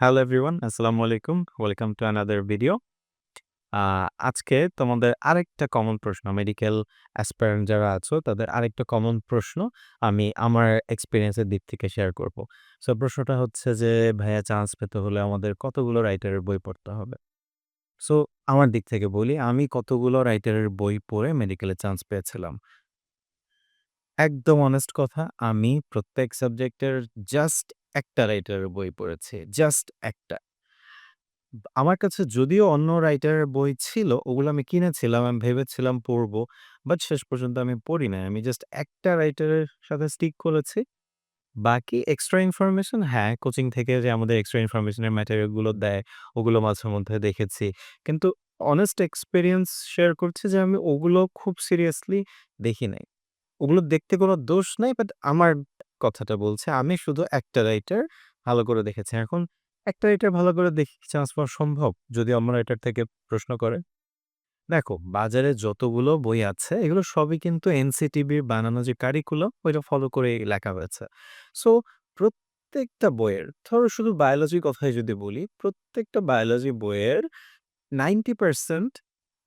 Hello everyone আসসালামু আলাইকুম welcome to another video আজকে তোমাদের আরেকটা কমন প্রশ্ন মেডিকেল অ্যাসপারেন্ট যারা আছো, তাদের আরেকটা কমন প্রশ্ন আমি আমার এক্সপিরিয়েন্সের দিক থেকে শেয়ার করব। সো প্রশ্নটা হচ্ছে যে, ভাইয়া চান্স পেতে হলে আমাদের কতগুলো রাইটারের বই পড়তে হবে? সো আমার দিক থেকে বলি, আমি কতগুলো রাইটারের বই পড়ে মেডিকেলে চান্স পেয়েছিলাম। একদম অনেস্ট কথা, আমি প্রত্যেক সাবজেক্টের জাস্ট একটা রাইটারের বই পড়েছি জাস্ট একটা। আমার কাছে যদিও অন্য রাইটারের বই ছিল, ওগুলো আমি কিনেছিলাম, আমি ভেবেছিলাম পড়ব বাট শেষ পর্যন্ত আমি পড়ি নাই। আমি জাস্ট একটা রাইটারের সাথে স্টিক করেছি। বাকি এক্সট্রা ইনফরমেশন হ্যাঁ কোচিং থেকে যে আমাদের এক্সট্রা ইনফরমেশনের ম্যাটেরিয়ালগুলো দেয়, ওগুলো মাঝে মধ্যে দেখেছি। কিন্তু অনেস্ট এক্সপিরিয়েন্স শেয়ার করছি যে আমি ওগুলো খুব সিরিয়াসলি দেখি নাই। ওগুলো দেখতে কোনো দোষ নাই বাট আমার কথাটা বলছে, আমি শুধু একটা রাইটার ভালো করে দেখেছি। এখন একটা রাইটার ভালো করে দেখে চান্স পাওয়া সম্ভব? যদি অন্য রাইটার থেকে প্রশ্ন করে। দেখো, বাজারে যতগুলো বই আছে, এগুলো সবই কিন্তু এনসিটিভির বানানো যে কারিকুলাম ওইটা ফলো করে লেখা হয়েছে। সো প্রত্যেকটা বইয়ের, ধরো শুধু বায়োলজির কথাই যদি বলি, প্রত্যেকটা বায়োলজি বইয়ের নাইনটি পার্সেন্ট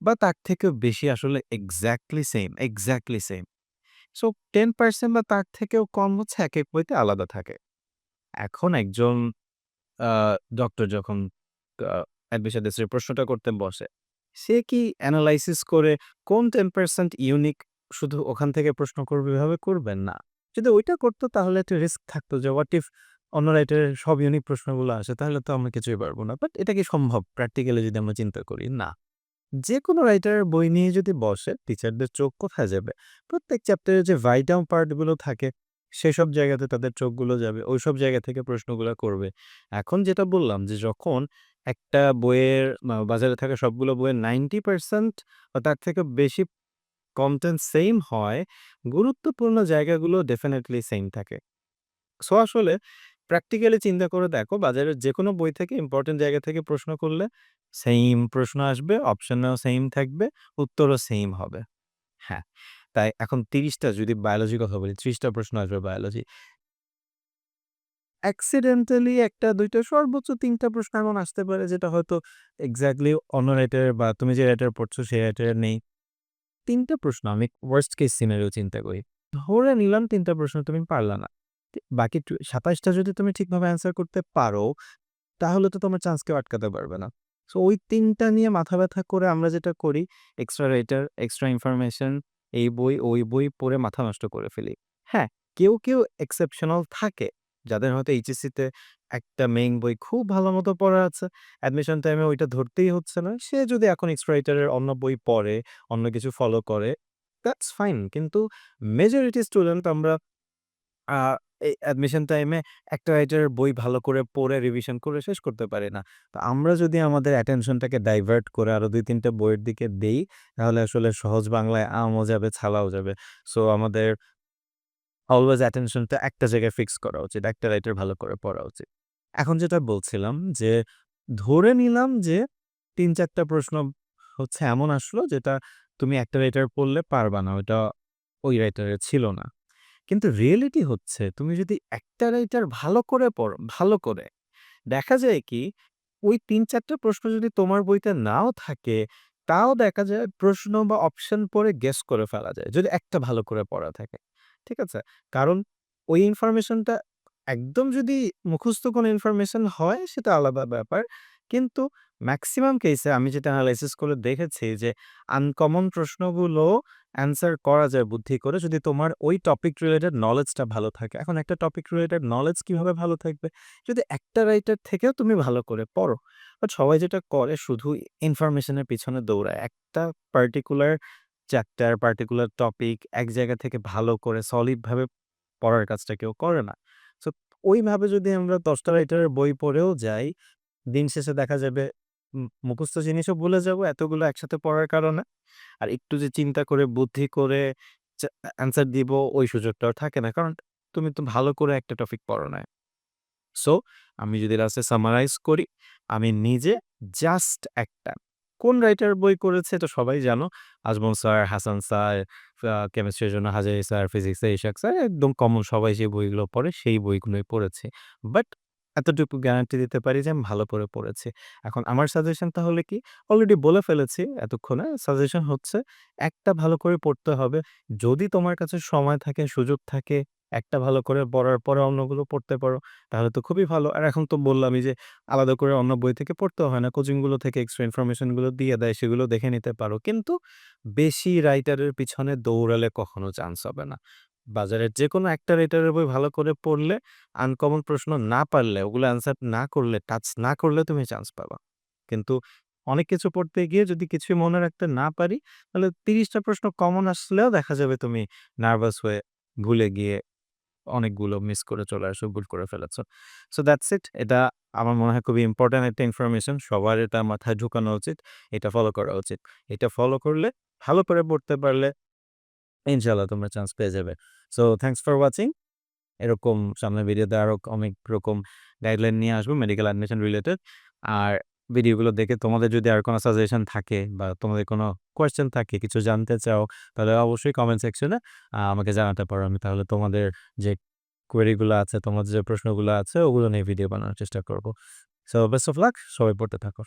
বা তার থেকেও বেশি আসলে exactly same exactly same so ten percent বা তার থেকেও কম হচ্ছে এক এক বইতে আলাদা থাকে। এখন একজন ডক্টর যখন অ্যাডমিশন প্রশ্নটা করতে বসে, সে কি অ্যানালাইসিস করে কোন টেন পার্সেন্ট ইউনিক শুধু ওখান থেকে প্রশ্ন করবে, এভাবে করবেন? না। যদি ওইটা করতো তাহলে একটা রিস্ক থাকতো যে হোয়াট ইফ অন্য রাইটারের সব ইউনিক প্রশ্নগুলো আসে, তাহলে তো আমরা কিছুই পারব না। বাট এটা কি সম্ভব? প্র্যাকটিক্যালি যদি আমরা চিন্তা করি, না। যে কোনো রাইটারের বই নিয়ে যদি বসে টিচারদের চোখ কোথায় যাবে? প্রত্যেক চ্যাপ্টারে যে ভাইটাম পার্টগুলো থাকে, সেসব জায়গাতে তাদের চোখগুলো যাবে ওই সব জায়গা থেকে প্রশ্নগুলো করবে। এখন যেটা বললাম যে যখন একটা বইয়ের বাজারে থাকা সবগুলো বইয়ের নাইনটি পার্সেন্ট বা তার থেকে বেশি কন্টেন্ট সেম হয়, গুরুত্বপূর্ণ জায়গাগুলো ডেফিনেটলি সেম থাকে। সো আসলে প্র্যাকটিক্যালি চিন্তা করে দেখো, বাজারের যে কোনো বই থেকে ইম্পর্টেন্ট জায়গা থেকে প্রশ্ন করলে সেম প্রশ্ন আসবে অপশনেও সেম থাকবে, উত্তরও সেম হবে। হ্যাঁ তাই এখন তিরিশটা যদি বায়োলজি কথা বলি, ত্রিশটা প্রশ্ন আসবে বায়োলজি অ্যাক্সিডেন্টালি একটা, দুইটা, সর্বোচ্চ তিনটা প্রশ্ন এমন আসতে পারে যেটা হয়তো এক্স্যাক্টলি অন্য রাইটারের বা তুমি যে রাইটার পড়ছো সেই রাইটারের নেই। তিনটা প্রশ্ন, আমি ওয়ার্স্ট কেস সিনারিও চিন্তা করি। ধরে নিলাম তিনটা প্রশ্ন তুমি পারলা না। বাকি সাতাশটা যদি তুমি ঠিকভাবে অ্যান্সার করতে পারো, তাহলে তো তোমার চান্স কেউ আটকাতে পারবে না। সো ওই তিনটা নিয়ে মাথা ব্যথা করে আমরা যেটা করি এক্সট্রা রাইটার এক্সট্রা ইনফরমেশন এই বই, ওই বই পড়ে মাথা নষ্ট করে ফেলি। হ্যাঁ কেউ কেউ এক্সেপশনাল থাকে, যাদের হয়তো এইচএসসিতে একটা মেইন বই খুব ভালো মতো পড়া আছে অ্যাডমিশন টাইমে ওইটা ধরতেই হচ্ছে না। সে যদি এখন এক্সট্রা রাইটারের অন্য বই পড়ে, অন্য কিছু ফলো করে দ্যাটস ফাইন কিন্তু মেজরিটি স্টুডেন্ট আমরা এই অ্যাডমিশন টাইমে একটা রাইটারের বই ভালো করে পড়ে রিভিশন করে শেষ করতে পারি না। তো আমরা যদি আমাদের অ্যাটেনশনটাকে ডাইভার্ট করে আরও দুই তিনটা বইয়ের দিকে দেই, তাহলে আসলে সহজ বাংলায় আমও যাবে, ছালাও যাবে। সো আমাদের অলওয়েজ অ্যাটেনশনটা একটা জায়গায় ফিক্স করা উচিত, একটা রাইটার ভালো করে পড়া উচিত। এখন যেটা বলছিলাম যে, ধরে নিলাম যে, তিন চারটা প্রশ্ন হচ্ছে এমন আসলো যেটা তুমি একটা রাইটার পড়লে পারবা না ওটা ওই রাইটারের ছিল না। কিন্তু রিয়েলিটি হচ্ছে, তুমি যদি একটা রাইটার ভালো করে পড়ো, ভালো করে, দেখা যায় কি, ওই তিন চারটা প্রশ্ন যদি তোমার বইতে নাও থাকে, তাও দেখা যায় প্রশ্ন বা অপশন পড়ে গেস করে ফেলা যায়, যদি একটা ভালো করে পড়া থাকে, ঠিক আছে? কারণ ওই ইনফরমেশনটা একদম যদি মুখস্থ কোনো ইনফরমেশন হয়, সেটা আলাদা ব্যাপার। কিন্তু ম্যাক্সিমাম কেসে আমি যেটা অ্যানালাইসিস করে দেখেছি যে আনকমন প্রশ্নগুলো অ্যান্সার করা যায় বুদ্ধি করে যদি তোমার ওই টপিক রিলেটেড নলেজটা ভালো থাকে। এখন একটা টপিক রিলেটেড নলেজ কীভাবে ভালো থাকবে? যদি একটা রাইটার থেকেও তুমি ভালো করে পড়ো বাট সবাই যেটা করে শুধু ইনফরমেশনের পিছনে দৌড়ায়। একটা পার্টিকুলার চ্যাপ্টার পার্টিকুলার টপিক এক জায়গা থেকে ভালো করে সলিডভাবে পড়ার কাজটা কেউ করে না। সো ওইভাবে যদি আমরা দশটা রাইটারের বই পড়েও যাই, দিন শেষে দেখা যাবে মুখস্থ জিনিসও ভুলে যাব এতগুলো একসাথে পড়ার কারণে। আর একটু যে চিন্তা করে, বুদ্ধি করে অ্যান্সার দিব ওই সুযোগটাও থাকে না। কারণ তুমি তো ভালো করে একটা টপিক পড়ো না সো আমি যদি লাস্টে সামারাইজ করি, আমি নিজে জাস্ট একটা। কোন রাইটার বই করেছে তো সবাই জানো? আজমল স্যার, হাসান স্যার কেমিস্ট্রির জন্য হাজারি স্যার ফিজিক্সে ইশাক স্যার, একদম কমন সবাই যে বইগুলো পড়ে সেই বইগুলোই পড়েছে। বাট এতটুকু গ্যারান্টি দিতে পারি যে আমি ভালো করে পড়েছি। এখন আমার সাজেশন তাহলে কি? অলরেডি বলে ফেলেছি এতক্ষণে। সাজেশন হচ্ছে একটা ভালো করে পড়তে হবে। যদি তোমার কাছে সময় থাকে, সুযোগ থাকে, একটা ভালো করে পড়ার পরে অন্যগুলো পড়তে পারো, তাহলে তো খুবই ভালো। আর এখন তো বললামই যে আলাদা করে অন্য বই থেকে পড়তেও হয় না। কোচিংগুলো থেকে এক্সট্রা ইনফরমেশনগুলো দিয়ে দেয়, সেগুলো দেখে নিতে পারো। কিন্তু বেশি রাইটারের পিছনে দৌড়ালে কখনো চান্স হবে না। বাজারের যেকোনো একটা রাইটারের বই ভালো করে পড়লে, আনকমন প্রশ্ন না পারলে, ওগুলো অ্যান্সার না করলে, টাচ না করলে তুমি চান্স পাবা। কিন্তু অনেক কিছু পড়তে গিয়ে যদি কিছুই মনে রাখতে না পারি, তাহলে তিরিশটা প্রশ্ন কমন আসলেও দেখা যাবে তুমি নার্ভাস হয়ে ভুলে গিয়ে অনেকগুলো মিস করে চলে আসো, ভুল করে ফেলেছো। So that's it. এটা আমার মনে হয় খুবই ইম্পোর্টেন্ট একটা ইনফরমেশন। সবার এটা মাথায় ঢুকানো উচিত। এটা ফলো করা উচিত। এটা ফলো করলে, ভালো করে পড়তে পারলে ইনশাআল্লাহ তোমরা চান্স পেয়ে যাবে। So thanks for watching. এরকম সামনের ভিডিওতে আরও অনেক রকম গাইডলাইন নিয়ে আসব মেডিকেল অ্যাডমিশন রিলেটেড। আর ভিডিওগুলো দেখে তোমাদের যদি আর কোনো সাজেশন থাকে বা তোমাদের কোনো কোয়েশ্চেন থাকে, কিছু জানতে চাও, তাহলে অবশ্যই কমেন্ট সেকশনে আমাকে জানাতে পারো। আমি তাহলে তোমাদের যে কোয়েরি গুলো আছে, তোমাদের যে প্রশ্নগুলো আছে, ওগুলো নিয়ে ভিডিও বানানোর চেষ্টা করব। So best of luck. সবাই পড়তে থাকো।